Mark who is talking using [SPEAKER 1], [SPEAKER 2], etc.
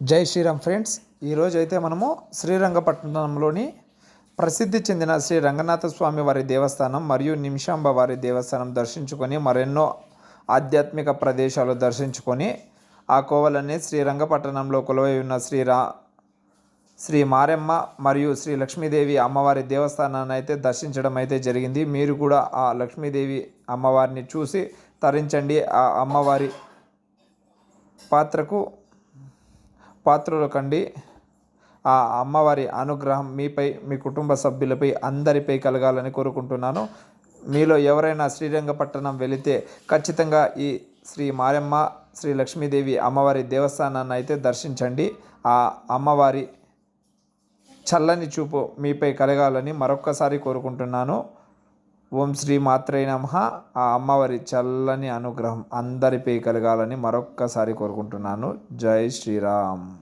[SPEAKER 1] జై శ్రీరామ్ ఫ్రెండ్స్. ఈరోజు అయితే మనము శ్రీరంగపట్నంలోని ప్రసిద్ధి చెందిన శ్రీ రంగనాథ స్వామి వారి దేవస్థానం మరియు నిమిషాంబ వారి దేవస్థానం దర్శించుకొని మరెన్నో ఆధ్యాత్మిక ప్రదేశాలు దర్శించుకొని ఆ కోవలన్నీ శ్రీరంగపట్టణంలో కొలువై ఉన్న శ్రీ రా శ్రీ మారెమ్మ మరియు శ్రీ లక్ష్మీదేవి అమ్మవారి దేవస్థానాన్ని అయితే దర్శించడం అయితే జరిగింది. మీరు కూడా ఆ లక్ష్మీదేవి అమ్మవారిని చూసి తరించండి. ఆ అమ్మవారి పాత్రకు పాత్రలు కండి ఆ అమ్మవారి అనుగ్రహం మీపై మీ కుటుంబ సభ్యులపై అందరిపై కలగాలని కోరుకుంటున్నాను. మీలో ఎవరైనా శ్రీరంగపట్టణం వెళితే ఖచ్చితంగా ఈ శ్రీ మారెమ్మ శ్రీ లక్ష్మీదేవి అమ్మవారి దేవస్థానాన్ని అయితే దర్శించండి. ఆ అమ్మవారి చల్లని చూపు మీపై కలగాలని మరొక్కసారి కోరుకుంటున్నాను. ఓం శ్రీ మాత్రే నమ. ఆ అమ్మవారి చల్లని అనుగ్రహం అందరిపై కలగాలని మరొక్కసారి కోరుకుంటున్నాను. జై శ్రీరామ్.